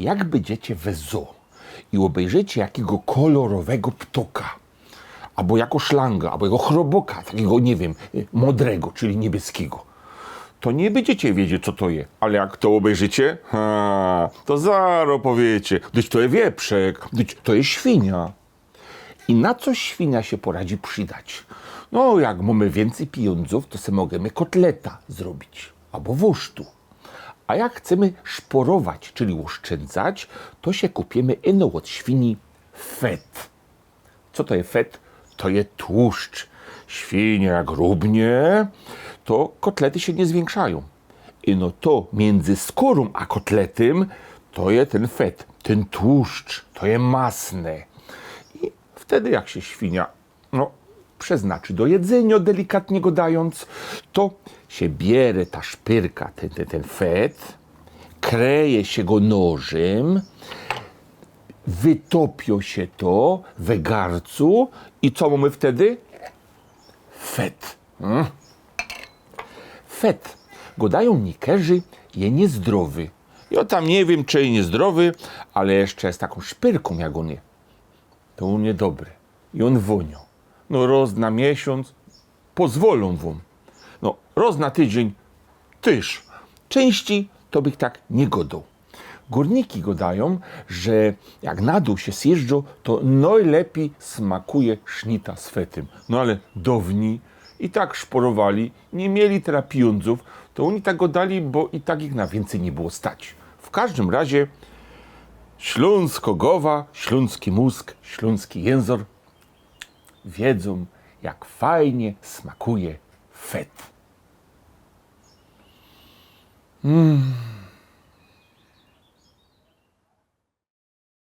jak będziecie we zoo i obejrzycie jakiego kolorowego ptoka, albo jako szlanga, albo jako chroboka, takiego, nie wiem, modrego, czyli niebieskiego, to nie będziecie wiedzieć, co to jest. Ale jak to obejrzycie, ha, to zaro powiecie, gdyż to jest wieprzek, gdyż to jest świnia. I na co świnia się poradzi przydać? No, jak mamy więcej pieniądzów, to sobie możemy kotleta zrobić, albo wusztu. A jak chcemy szporować, czyli oszczędzać, to się kupimy ino od świni fet. Co to jest fet? To jest tłuszcz. Świnia jak to kotlety się nie zwiększają. I no to między skórą a kotletem to jest ten fet, ten tłuszcz, to jest masne. I wtedy jak się świnia no, przeznaczy do jedzenia, delikatnie go dając, to się bierze ta szpyrka, ten, ten, ten fet, kreje się go nożem, wytopią się to we garcu i co mamy wtedy? Fet. Mm. Fet. Go dają nikerzy, je niezdrowy. Ja tam nie wiem, czy jest niezdrowy, ale jeszcze z taką szpyrką jak on je. To on niedobry. I on wonią. No roz na miesiąc pozwolą wam. No roz na tydzień tyż. Części to bych tak nie godał. Górniki go dają, że jak na dół się zjeżdżą, to najlepiej smakuje sznita z fetem. No ale downi i tak szporowali, nie mieli teraz pieniądzów, to oni tak go dali, bo i tak ich na więcej nie było stać. W każdym razie Śląsko-Gowa, śląski mózg, śląski język wiedzą, jak fajnie smakuje fet. Mm.